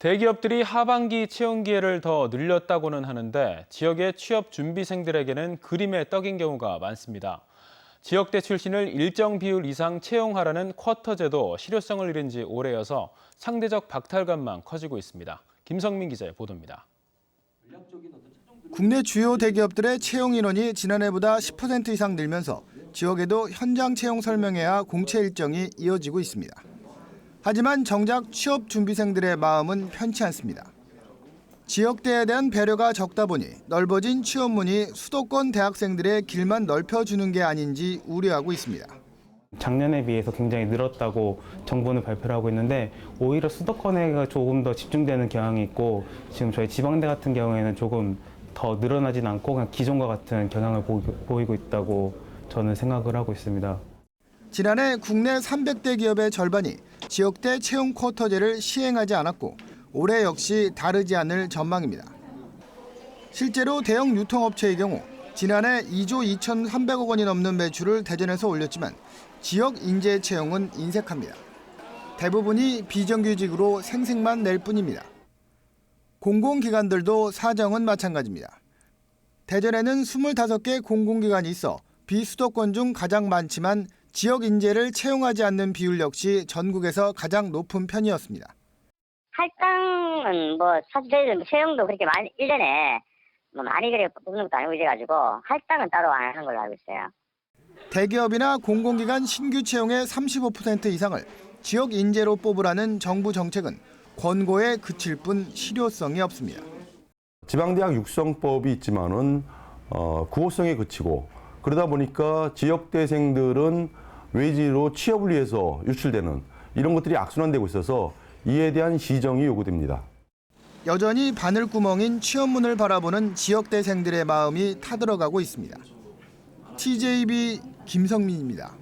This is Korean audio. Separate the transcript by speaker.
Speaker 1: 대기업들이 하반기 채용 기회를 더 늘렸다고는 하는데 지역의 취업 준비생들에게는 그림의 떡인 경우가 많습니다. 지역대 출신을 일정 비율 이상 채용하라는 쿼터 제도 실효성을 잃은 지 오래여서 상대적 박탈감만 커지고 있습니다. 김성민 기자의 보도입니다.
Speaker 2: 국내 주요 대기업들의 채용 인원이 지난해보다 10% 이상 늘면서 지역에도 현장 채용 설명회와 공채 일정이 이어지고 있습니다. 하지만 정작 취업 준비생들의 마음은 편치 않습니다. 지역대에 대한 배려가 적다 보니 넓어진 취업문이 수도권 대학생들의 길만 넓혀주는 게 아닌지 우려하고 있습니다.
Speaker 3: 작년에 비해서 굉장히 늘었다고 정부는 발표를 하고 있는데 오히려 수도권에 조금 더 집중되는 경향이 있고 지금 저희 지방대 같은 경우에는 조금 더 늘어나진 않고 그냥 기존과 같은 경향을 보이고, 있다고 저는 생각을 하고 있습니다.
Speaker 2: 지난해 국내 300대 기업의 절반이 지역대 채용 쿼터제를 시행하지 않았고 올해 역시 다르지 않을 전망입니다. 실제로 대형 유통업체의 경우 지난해 2조 2,300억 원이 넘는 매출을 대전에서 올렸지만 지역 인재 채용은 인색합니다. 대부분이 비정규직으로 생색만 낼 뿐입니다. 공공기관들도 사정은 마찬가지입니다. 대전에는 25개 공공기관이 있어 비수도권 중 가장 많지만 지역 인재를 채용하지 않는 비율 역시 전국에서 가장 높은 편이었습니다.
Speaker 4: 할당은 뭐 사실 저희들 채용도 그렇게 많이 1년에 뭐 많이 그래 뽑는 것도 아니고 이래 가지고 할당은 따로 안 하는 걸로 알고 있어요.
Speaker 2: 대기업이나 공공기관 신규 채용의 35% 이상을 지역 인재로 뽑으라는 정부 정책은 권고에 그칠 뿐 실효성이 없습니다.
Speaker 5: 지방대학 육성법이 있지만은 어, 구호성에 그치고 그러다 보니까 지역 대생들은 외지로 취업을 위해서 유출되는 이런 것들이 악순환되고 있어서 이에 대한 시정이 요구됩니다.
Speaker 2: 여전히 바늘구멍인 취업문을 바라보는 지역대생들의 마음이 타들어가고 있습니다. TJB 김성민입니다.